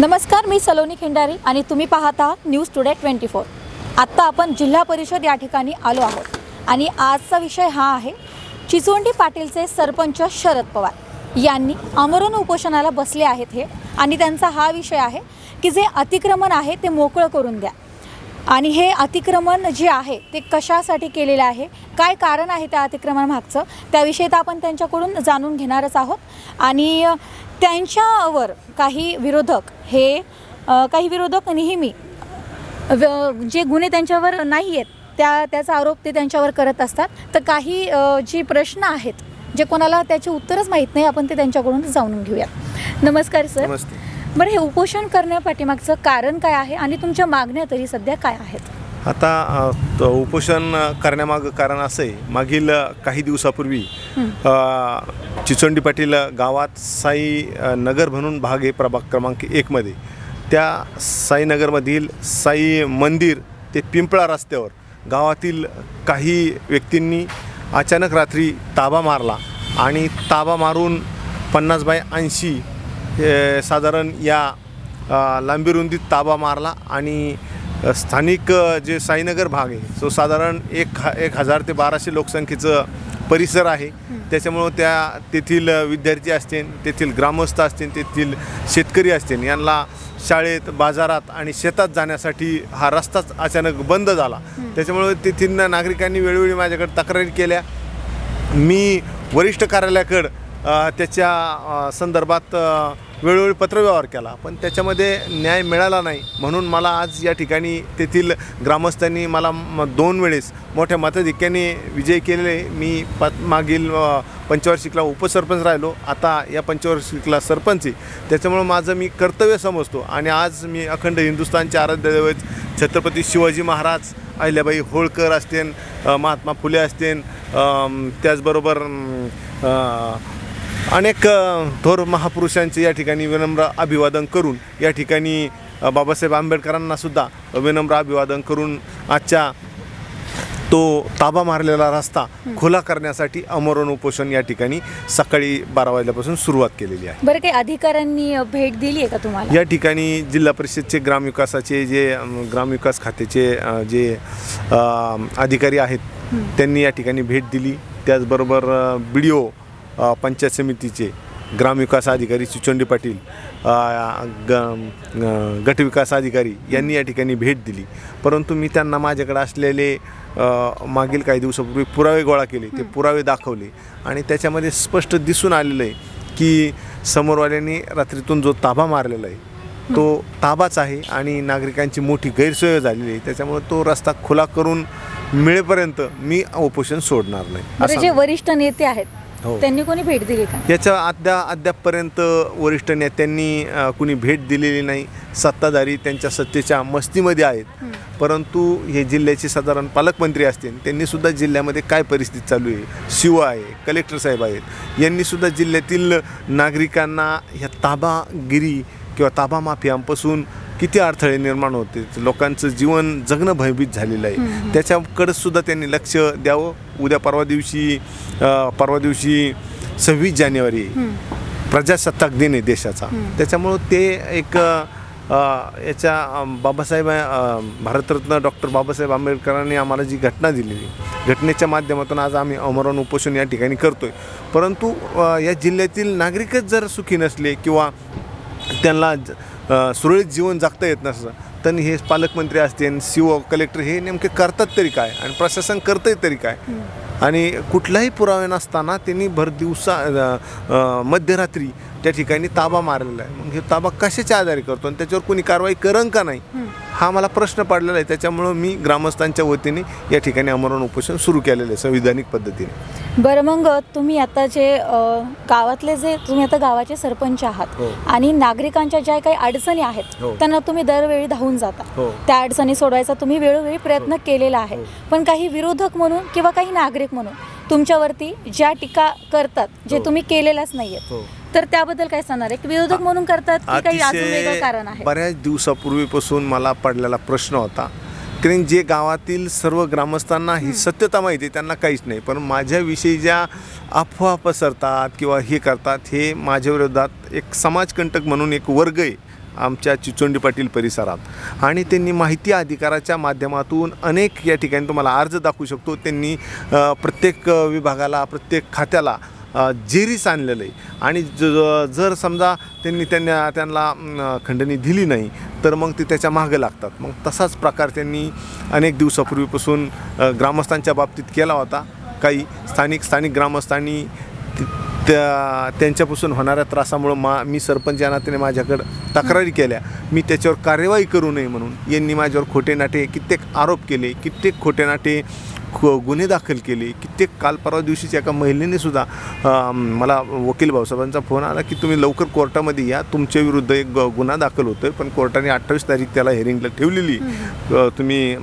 नमस्कार मी सलोनी खिंडारी आणि तुम्ही पाहत आहात न्यूज टुडे ट्वेंटी फोर. आत्ता आपण जिल्हा परिषद या ठिकाणी आलो आहोत आणि आजचा विषय हा आहे चिचोंडी पाटीलचे सरपंच शरद पवार. यांनी आमरण उपोषणाला बसले आहेत हे आणि त्यांचा हा विषय आहे की जे अतिक्रमण आहे ते मोकळं करून द्या. आणि हे अतिक्रमण जे आहे ते कशासाठी केलेलं आहे काय कारण आहे त्या अतिक्रमणामागचं त्याविषयी तर आपण त्यांच्याकडून जाणून घेणारच आहोत. आणि त्यांच्यावर काही विरोधक हे काही विरोधक नेहमी जे गुन्हे त्यांच्यावर नाही आहेत त्या त्याचा आरोप ते त्यांच्यावर करत असतात. तर काही जी प्रश्न आहेत जे कोणाला त्याची उत्तरच माहीत नाही आपण ते त्यांच्याकडून जाणून घेऊया. नमस्कार सर. बरं हे उपोषण करण्यापाठीमागचं कारण काय आहे आणि तुमच्या मागण्या तरी सध्या काय आहेत? आता उपोषण करण्यामागं कारण असं आहे मागील काही दिवसापूर्वी चिचोंडी पाटील गावात साई नगर म्हणून भाग आहे प्रभाग क्रमांक एकमध्ये त्या साईनगरमधील साई मंदिर ते पिंपळा रस्त्यावर गावातील काही व्यक्तींनी अचानक रात्री ताबा मारला आणि ताबा मारून पन्नास बाय ऐंशी साधारण या लांबी रुंदीत ताबा मारला आणि स्थानिक जे साईनगर भाग आहे तो साधारण एक ह एक हजार ते बाराशे लोकसंख्येचं परिसर आहे. त्याच्यामुळं त्या तेथील विद्यार्थी असतील तेथील ग्रामस्थ असतील तेथील शेतकरी असतील यांना शाळेत बाजारात आणि शेतात जाण्यासाठी हा रस्ताच अचानक बंद झाला. त्याच्यामुळे तेथील नागरिकांनी वेळोवेळी माझ्याकडे तक्रारी केल्या. मी वरिष्ठ कार्यालयाकडं त्याच्या संदर्भात वेळोवेळी पत्रव्यवहार केला पण त्याच्यामध्ये न्याय मिळाला नाही म्हणून मला आज या ठिकाणी तेथील ग्रामस्थांनी मला दोन वेळेस मोठ्या मताधिक्याने विजय केलेले. मी प मागील पंचवार्षिकला उपसरपंच राहिलो. आता या पंचवार्षिकला सरपंच आहे. त्याच्यामुळं माझं मी कर्तव्य समजतो. आणि आज मी अखंड हिंदुस्थानचे आराध्य दैवत छत्रपती शिवाजी महाराज अहिल्याबाई होळकर असतील महात्मा फुले असतील त्याचबरोबर अनेक थोर महापुरुषांचे या ठिकाणी विनम्र अभिवादन करून या ठिकाणी बाबासाहेब आंबेडकरांना सुद्धा विनम्र अभिवादन करून आजच्या तो ताबा मारलेला रस्ता खुला करण्यासाठी अमरण उपोषण या ठिकाणी सकाळी बारा वाजल्यापासून सुरुवात केलेली आहे. बरं काही अधिकाऱ्यांनी भेट दिली आहे का तुम्हाला? या ठिकाणी जिल्हा परिषदचे ग्रामविकासाचे जे ग्रामविकास खात्याचे जे अधिकारी आहेत त्यांनी या ठिकाणी भेट दिली. त्याचबरोबर बी डी ओ पंचायत समितीचे ग्रामविकास अधिकारी चिचोंडी पाटील ग गटविकास अधिकारी यांनी या ठिकाणी भेट दिली. परंतु मी त्यांना माझ्याकडे असलेले मागील काही दिवसापूर्वी पुरावे गोळा केले ते पुरावे दाखवले. आणि त्याच्यामध्ये स्पष्ट दिसून आलेलं आहे की समोरवाल्यांनी रात्रीतून जो ताबा मारलेला आहे तो ताबाच आहे आणि नागरिकांची मोठी गैरसोय झालेली आहे. त्याच्यामुळे तो रस्ता खुला करून मिळेपर्यंत मी उपोषण सोडणार नाही. जे वरिष्ठ नेते आहेत. त्यांनी कोणी भेट दिली का? याच्या अद्या अद्यापपर्यंत वरिष्ठ नेत्यांनी कुणी भेट दिलेली नाही. सत्ताधारी त्यांच्या सत्तेच्या मस्तीमध्ये आहेत. परंतु हे जिल्ह्याचे साधारण पालकमंत्री असतील त्यांनीसुद्धा जिल्ह्यामध्ये काय परिस्थिती चालू आहे? शिव आहे कलेक्टर साहेब आहेत. यांनीसुद्धा जिल्ह्यातील नागरिकांना ह्या ताबागिरी किंवा ताबा माफियांपासून किती अडथळे निर्माण होते लोकांचं जीवन जगणं भयभीत झालेलं आहे. त्याच्याकडे सुद्धा त्यांनी लक्ष द्यावं. उद्या परवा दिवशी परवा दिवशी सव्वीस जानेवारी. प्रजासत्ताक दिन आहे देशाचा. त्याच्यामुळं ते एक याच्या बाबासाहेब भारतरत्न डॉक्टर बाबासाहेब आंबेडकरांनी आम्हाला जी घटना दिलेली घटनेच्या माध्यमातून आज आम्ही अमरण उपोषण या ठिकाणी करतोय. परंतु या जिल्ह्यातील नागरिकच जर सुखी नसले किंवा त्यांना सुरळीत जीवन जगता येत नसतं. तर हे पालकमंत्री असतील सीओ कलेक्टर हे नेमके करतात तरी काय? आणि प्रशासन करतंय तरी काय? आणि कुठलाही पुरावे नसताना त्यांनी भर दिवसा मध्यरात्री त्या ठिकाणी ताबा मारलेला आहे मग हे ताबा कशाच्या आधारे करतो आणि त्याच्यावर कोणी कारवाई करण का नाही हा मला प्रश्न पडलेला आहे त्याच्यामुळं मी ग्रामस्थांच्या वतीने या ठिकाणी अमरण उपोषण सुरू केलेलं आहे संविधानिक पद्धतीने बरं मग तुम्ही आता जे अ, गावातले जे तुम्ही आता गावाचे सरपंच आहात हो. आणि नागरिकांच्या ज्या काही अडचणी आहेत हो. त्यांना तुम्ही दरवेळी धावून जाता हो. त्या अडचणी सोडवायचा तुम्ही वेळोवेळी प्रयत्न केलेला आहे. पण काही विरोधक म्हणून किंवा काही नागरिक म्हणून तुमच्यावरती ज्या टीका करतात जे हो. तुम्ही केलेल्याच नाहीयेत हो. तर त्याबद्दल काय सांगणार? एक विरोधक म्हणून करतात की काही अजून वेगळं कारण आहे. बऱ्याच दिवसापूर्वीपासून मला पडलेला प्रश्न होता. कारण जे गावातील सर्व ग्रामस्थांना ही सत्यता माहिती आहे त्यांना काहीच नाही. पण माझ्याविषयी ज्या अफवा पसरतात किंवा हे करतात हे माझ्या विरोधात एक समाजकंटक म्हणून एक वर्ग आहे आमच्या चिचोंडी पाटील परिसरात. आणि त्यांनी माहिती अधिकाराच्या माध्यमातून अनेक या ठिकाणी तुम्हाला अर्ज दाखवू शकतो. त्यांनी प्रत्येक विभागाला प्रत्येक खात्याला जेरीस आणलेलं आहे. आणि ज जर समजा त्यांनी त्यांना त्यांना खंडणी दिली नाही तर मग ते त्याच्या मागं लागतात. मग तसाच प्रकार त्यांनी अनेक दिवसापूर्वीपासून ग्रामस्थांच्या बाबतीत केला होता. काही स्थानिक स्थानिक ग्रामस्थांनी त्या त्यांच्यापासून होणाऱ्या त्रासामुळं मा मी सरपंच या नात्याने माझ्याकडं तक्रारी केल्या. मी त्याच्यावर कार्यवाही करू नये म्हणून. यांनी माझ्यावर खोटे नाटे कित्येक आरोप केले कित्येक खोटे नाटे गुन्हे दाखल केले कित्येक काल परवा दिवशीच्या एका महिलेने सुद्धा मला वकील भाऊसाहेबांचा फोन आला की तुम्ही लवकर कोर्टामध्ये या तुमच्या विरुद्ध एक गुन्हा दाखल होतो आहे पण कोर्टाने अठ्ठावीस तारीख त्याला हेरिंगला ठेवलेली. तुम्ही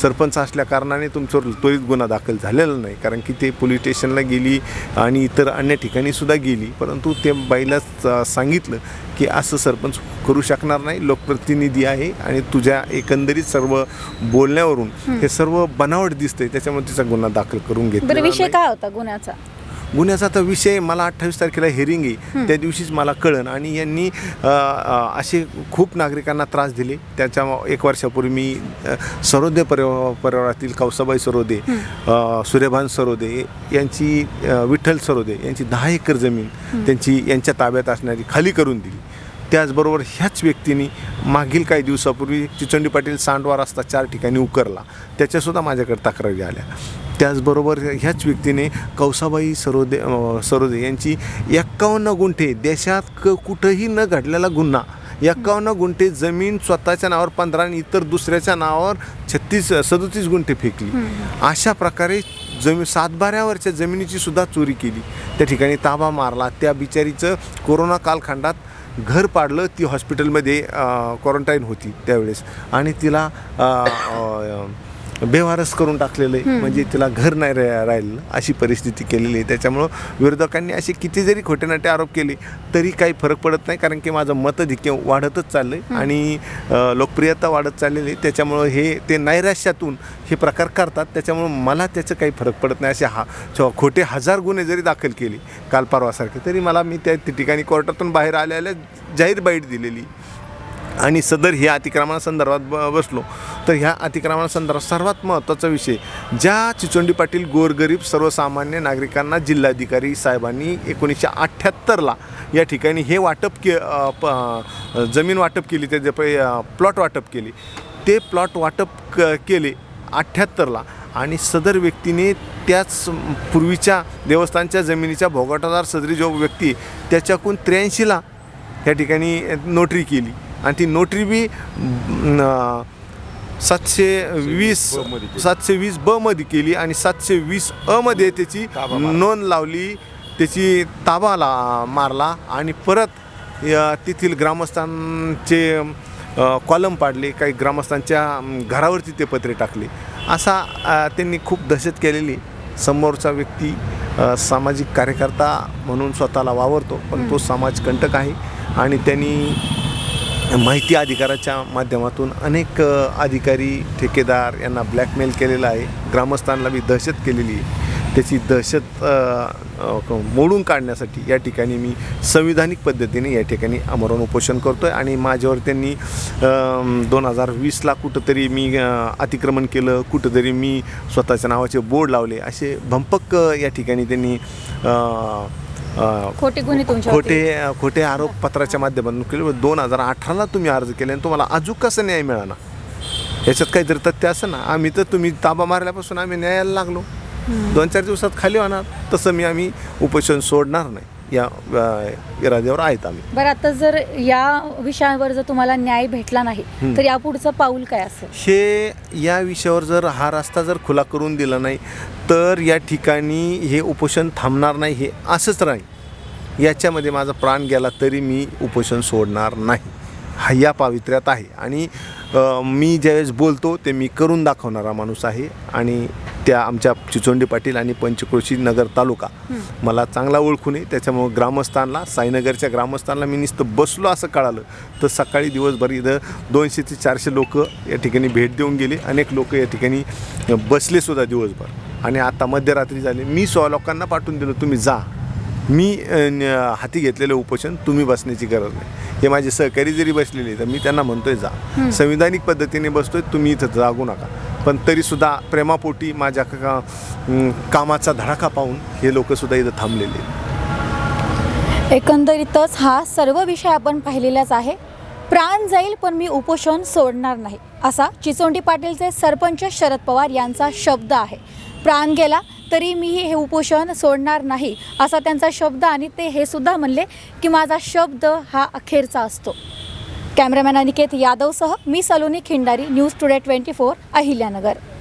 सरपंच असल्या कारणाने तुमच्यावर त्वरित गुन्हा दाखल झालेला नाही कारण की ते पोलीस स्टेशनला गेली आणि इतर अन्य ठिकाणी सुद्धा गेली. परंतु ते बाईलाच सांगितलं की असं सरपंच करू शकणार नाही लोकप्रतिनिधी आहे आणि तुझ्या एकंदरीत सर्व बोलण्यावरून हे सर्व बनावट दिसतंय त्याच्यामुळे तिचा गुन्हा दाखल करून बरं घेतला विषय काय होता गुन्ह्याचा? गुन्ह्याचा तर विषय मला अठ्ठावीस तारखेला हेरिंग आहे. त्या दिवशीच मला कळन आणि यांनी अ, अ, असे खूप नागरिकांना त्रास दिले. त्याच्या एक वर्षापूर्वी मी अ, सरोदे परिवा परिवारातील कौसाबाई सरोदे अ, सूर्यभान सरोदे यांची अ, विठ्ठल सरोदे यांची दहा एकर जमीन त्यांची यांच्या ताब्यात असणारी खाली करून दिली. त्याचबरोबर ह्याच व्यक्तीने मागील काही दिवसापूर्वी चिचंडी पाटील सांडवा रस्ता चार ठिकाणी उकरला. त्याच्यासुद्धा माझ्याकडे तक्रारी आल्या. त्याचबरोबर ह्याच व्यक्तीने कौसाबाई सरोदे सरोदे यांची एक्कावन्न गुंठे देशात क कुठंही न घडलेला गुन्हा एक्कावन्न गुंठे जमीन स्वतःच्या नावावर पंधरा आणि इतर दुसऱ्याच्या नावावर छत्तीस सदोतीस गुंठे फेकली. अशा प्रकारे जमी सातबाऱ्यावरच्या जमिनीची सुद्धा चोरी केली. त्या ठिकाणी ताबा मारला. त्या बिचारीचं कोरोना कालखंडात घर पाडलं ती हॉस्पिटलमध्ये क्वारंटाईन होती त्यावेळेस. आणि तिला बेवारस करून टाकलेलं आहे म्हणजे तिला घर नाही रा राहिलं अशी परिस्थिती केलेली आहे. त्याच्यामुळं विरोधकांनी असे किती जरी खोटे नाटे आरोप केले तरी काही फरक पडत नाही कारण की माझं मतधिक्य वाढतच चाललं आहे आणि लोकप्रियता वाढत चाललेली आहे. त्याच्यामुळं हे ते नैराश्यातून हे प्रकार करतात. त्याच्यामुळं मला त्याचं काही फरक पडत नाही. असे हा खोटे हजार गुन्हे जरी दाखल केले काल परवासारखे तरी मला मी त्या ठिकाणी कोर्टातून बाहेर आल्या आल्या जाहीर बाईट दिलेली. आणि सदर ह्या अतिक्रमणासंदर्भात ब बसलो. तर ह्या अतिक्रमणासंदर्भात सर्वात महत्त्वाचा विषय ज्या चिचोंडी पाटील गोरगरीब सर्वसामान्य नागरिकांना जिल्हाधिकारी साहेबांनी एकोणीसशे अठ्ठ्याहत्तरला या ठिकाणी हे वाटप के प जमीन वाटप केली त्याचे पै प्लॉट वाटप केली. ते प्लॉट वाटप क केले अठ्ठ्याहत्तरला आणि सदर व्यक्तीने त्याच पूर्वीच्या देवस्थानच्या जमिनीच्या भोगाटादार सदरी जो व्यक्ती त्याच्याकून त्र्याऐंशीला या ठिकाणी नोटरी केली. आणि ती नोटरी बी सातशे वीस सातशे वीस ब मध्ये केली. आणि सातशे वीस अ मध्ये त्याची नोंद लावली त्याची ताबा ला मारला आणि परत या तेथील ग्रामस्थांचे कॉलम पाडले काही ग्रामस्थांच्या घरावरती ते पत्रे टाकले. असा त्यांनी खूप दहशत केलेली. समोरचा व्यक्ती सामाजिक कार्यकर्ता म्हणून स्वतःला वावरतो पण तो समाजकंटक आहे आणि त्यांनी माहिती अधिकाराच्या माध्यमातून अनेक अधिकारी ठेकेदार यांना ब्लॅकमेल केलेला आहे. ग्रामस्थांना मी दहशत केलेली आहे. त्याची दहशत मोडून काढण्यासाठी या ठिकाणी मी संविधानिक पद्धतीने या ठिकाणी आमरण उपोषण करतो आहे आणि माझ्यावर त्यांनी दोन हजार वीसला कुठंतरी मी अतिक्रमण केलं कुठंतरी मी स्वतःच्या नावाचे बोर्ड लावले असे भंपक या ठिकाणी त्यांनी खोटे गुन्हे खोटे खोटे आरोप पत्राच्या माध्यमातून केले. दोन हजार अठराला तुम्ही अर्ज केले आणि तुम्हाला अजून कसं न्याय मिळाला? याच्यात काहीतरी तथ्य असं ना आम्ही तर तुम्ही ताबा मारल्यापासून आम्ही न्यायाला लागलो. दोन चार दिवसात खाली होणार तसं मी आम्ही उपोषण सोडणार नाही. या इराद्यावर आहेत आम्ही. बरं आता जर या विषयावर जर तुम्हाला न्याय भेटला नाही तर यापुढचं पाऊल काय असेल? हे या विषयावर जर हा रस्ता जर खुला करून दिला नाही तर या ठिकाणी हे उपोषण थांबणार नाही हे असंच राहील. याच्यामध्ये माझा प्राण गेला तरी मी उपोषण सोडणार नाही. हा या पावित्र्यात आहे. आणि मी ज्यावेळेस बोलतो ते मी करून दाखवणारा माणूस आहे. आणि त्या आमच्या चिचोंडी पाटील आणि पंचक्रोशी नगर तालुका. मला चांगला ओळखून आहे. त्याच्यामुळं ग्रामस्थांना साईनगरच्या ग्रामस्थांना मी नुसतं बसलो असं कळालं. तर सकाळी दिवसभर इथं दोनशे ते चारशे लोक या ठिकाणी भेट देऊन गेले. अनेक लोक या ठिकाणी बसले सुद्धा दिवसभर. आणि आता मध्यरात्री झाली. मी सो लोकांना पाठवून दिलं तुम्ही जा. मी हाती घेतलेलं उपोषण तुम्ही बसण्याची गरज नाही. हे माझे सहकारी जरी बसलेले तर मी त्यांना म्हणतोय जा. संविधानिक पद्धतीने बसतोय तुम्ही इथं जागू नका. पण तरीसुद्धा प्रेमापोटी माझ्या का कामाचा धडाका पाहून हे लोकंसुद्धा इथं थांबलेले एकंदरीतच हा सर्व विषय आपण पाहिलेलाच आहे. प्राण जाईल पण मी उपोषण सोडणार नाही असा चिचोंडी पाटीलचे सरपंच शरद पवार यांचा शब्द आहे. प्राण गेला तरी मी हे उपोषण सोडणार नाही असा त्यांचा शब्द आणि ते हे सुद्धा म्हणले की माझा शब्द हा अखेरचा असतो. कॅमेरामॅन अनिकेत यादवसह मी Saloni Khindari news today twenty four Ahilyanagar.